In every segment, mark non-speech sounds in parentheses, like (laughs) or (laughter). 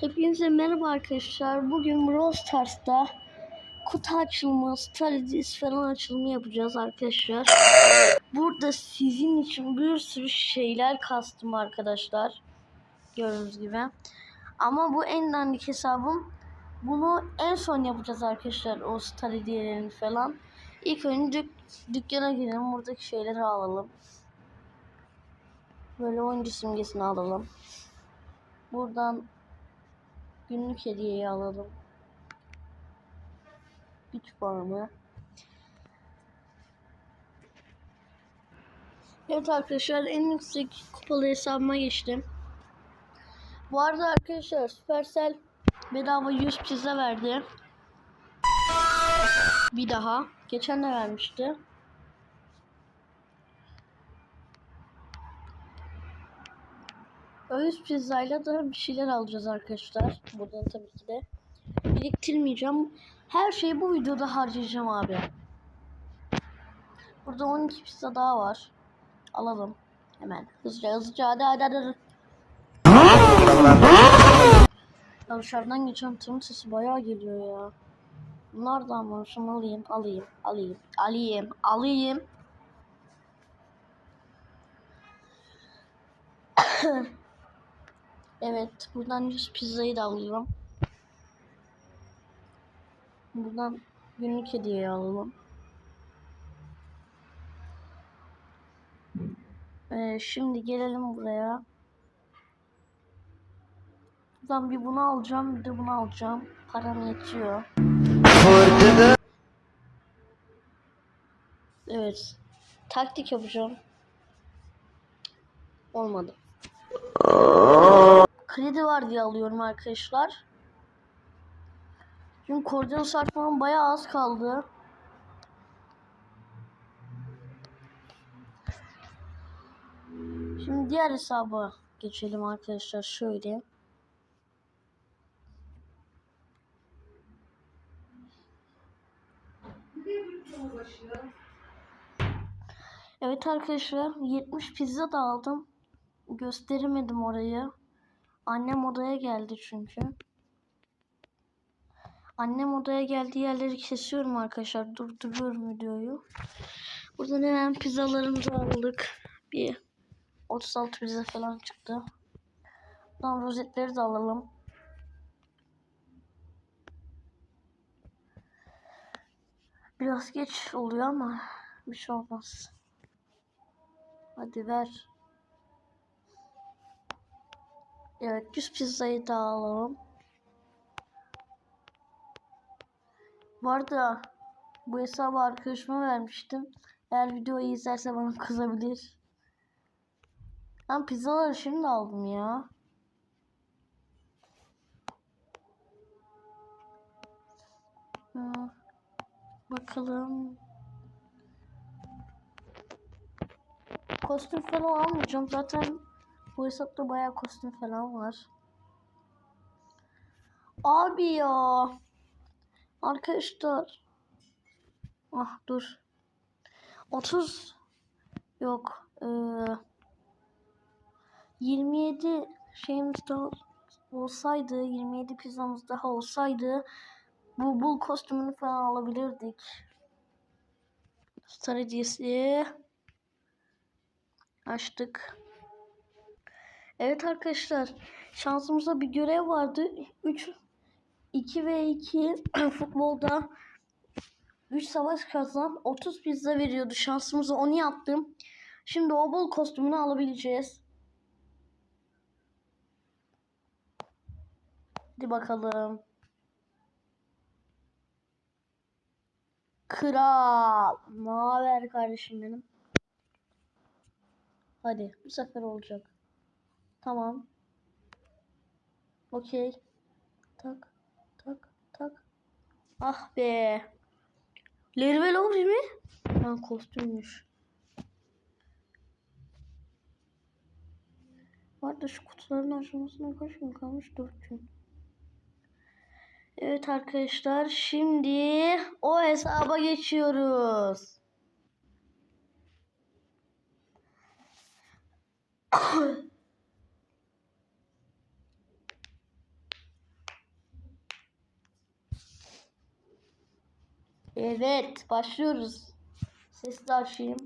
Hepinize merhaba arkadaşlar. Bugün Brawl Stars'ta kutu açılımı, stratejiz falan açılımı yapacağız arkadaşlar. Burada sizin için bir sürü şeyler kastım arkadaşlar. Gördüğünüz gibi. Ama bu en dandik hesabım. Bunu en son yapacağız arkadaşlar. O stratejilerini falan. İlk önce dük dükkana girelim. Buradaki şeyleri alalım. Böyle oyuncu simgesini alalım. Buradan Günlük hediyeyi alalım. Güç puanı. Evet arkadaşlar en yüksek kupalı hesabıma geçtim. Bu arada arkadaşlar Supercell bedava 100 pizza verdi. Bir daha. Geçen de vermişti. 100 pizzayla da bir şeyler alacağız arkadaşlar. Buradan tabii ki de. Biriktirmeyeceğim. Her şeyi bu videoda harcayacağım abi. Burada 12 pizza daha var. Alalım. Hemen. Hızlıca hızlıca hadi hadi hadi. Ya dışarıdan geçen tırın sesi bayağı geliyor ya. Bunlardan var. Şunu alayım, alayım, alayım, alayım, alayım. (clears throat) (laughs) Evet, buradan 100 pizzayı da alalım. Buradan günlük hediyeyi alalım. Ee, şimdi gelelim buraya. Buradan bir bunu alacağım, bir de bunu alacağım. Param yetiyor. Evet. Taktik yapacağım. Olmadı. Kredi var diye alıyorum arkadaşlar. Çünkü koordinat sarfmam bayağı az kaldı. Şimdi diğer hesaba geçelim arkadaşlar şöyle. Evet arkadaşlar 70 pizza da aldım. Gösteremedim orayı. Annem odaya geldi çünkü. Annem odaya geldiği yerleri kesiyorum arkadaşlar. Durduruyorum videoyu. Buradan hemen pizzalarımızı aldık. Bir 36 pizza falan çıktı. Buradan rozetleri de alalım. Biraz geç oluyor ama bir şey olmaz. Hadi ver. Evet 100 pizzayı da alalım. Bu arada bu hesabı arkadaşıma vermiştim. Eğer videoyu izlerse bana kızabilir. Ben pizzaları şimdi aldım ya. Bakalım. Kostüm falan almayacağım. Zaten bu hesapta bayağı kostüm falan var. Abi ya. Arkadaşlar. Ah dur. 30 yok. Ee, 27 şeyimiz daha olsaydı 27 pizzamız daha olsaydı bu bul kostümünü falan alabilirdik. Stratejisi açtık. Evet arkadaşlar şansımızda bir görev vardı. 3 2 ve 2 (clears throat) futbolda 3 savaş kazan 30 pizza veriyordu. Şansımıza onu yaptım. Şimdi o bol kostümünü alabileceğiz. Hadi bakalım. Kral. Ne haber kardeşim benim? Hadi bu sefer olacak. Tamam. Okey. Tak tak tak. Ah be. Lervel olur mi? Ha kostümmüş. Var da şu kutuların açılmasına kaç gün kalmış? 4 gün. Evet arkadaşlar şimdi o hesaba geçiyoruz. (coughs) Evet, başlıyoruz. Sesli açayım.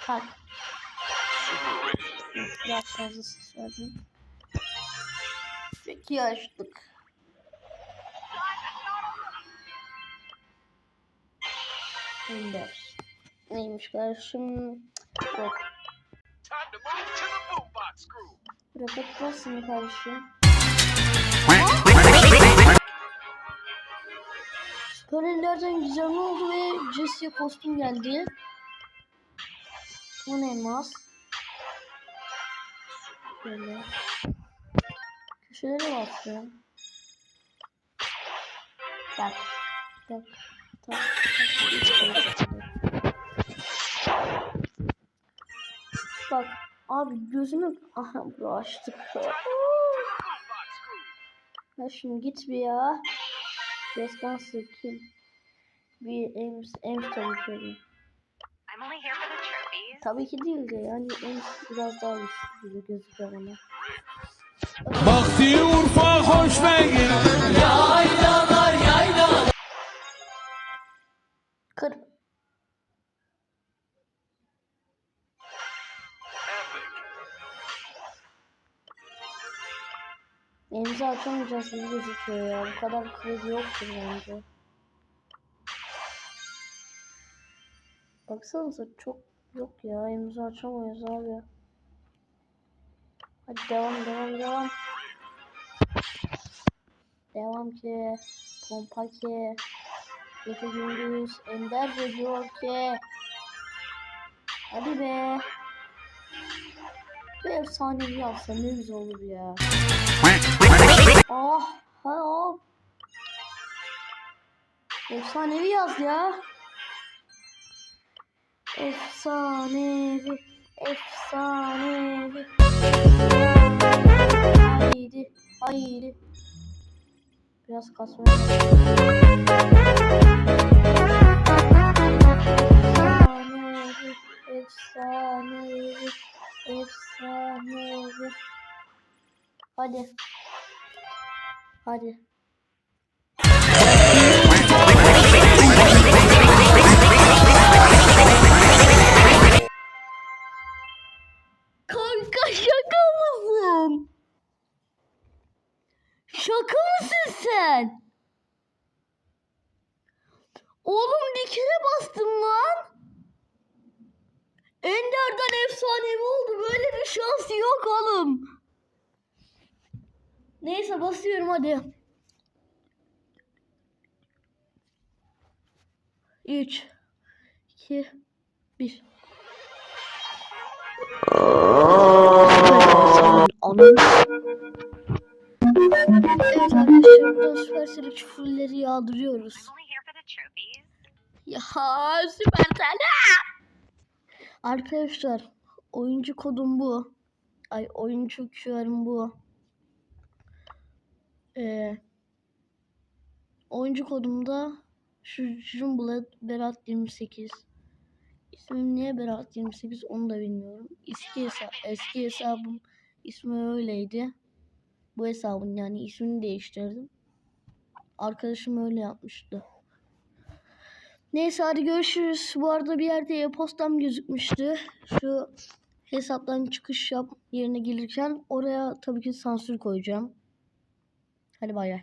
Tak. Biraz fazla ses verdim. Peki açtık. Ender. Neymiş kardeşim? Groove. Roket nasıl kardeşim? Ender'den güzel oldu ve Jesse'ye kostüm geldi. Bu ne elmas? Böyle. Köşelere bastım. Tak. Tak. tak. Bak abi gözümü aha bu açtık. Ya şimdi git bir ya. Destansı kim? Bir Ems, Ems tabii ki. öyle. I'm only here for the trophies. Tabii ki değil de yani Ems biraz daha güçlü gözüküyor bana. Baktı Urfa Ems'i açamayacağız gibi gözüküyor ya. Bu kadar kredi yoktur bence. Baksanıza çok yok ya. Ems'i açamayız abi. Hadi devam devam devam. Devam ki. Pompa ki. Gece gündüz. Ender de diyor ki. Hadi be. Bir efsanevi yapsa ne güzel olur ya. Ah, ha, hop. Efsanevi yaz ya. Efsanevi, efsanevi. Haydi, haydi. Biraz kasma. Hadi. Hadi. Kanka şaka mısın? Şaka mısın sen? Oğlum bir kere bastım lan. Ender'den efsanevi oldu. Böyle bir şans yok oğlum. Neyse basıyorum hadi. 3 2 1 Evet arkadaşlar burada Supercell 3 fullleri yağdırıyoruz. Ya Supercell. Arkadaşlar oyuncu kodum bu. Ay oyuncu QR'ım bu. Ee, oyuncu kodumda şu Jumblet Berat 28. İsmim niye Berat 28 onu da bilmiyorum. Eski, hesa eski hesabım ismi öyleydi. Bu hesabın yani ismini değiştirdim. Arkadaşım öyle yapmıştı. Neyse hadi görüşürüz. Bu arada bir yerde e-postam gözükmüştü. Şu hesaptan çıkış yap yerine gelirken oraya tabii ki sansür koyacağım. Hadi bay bay.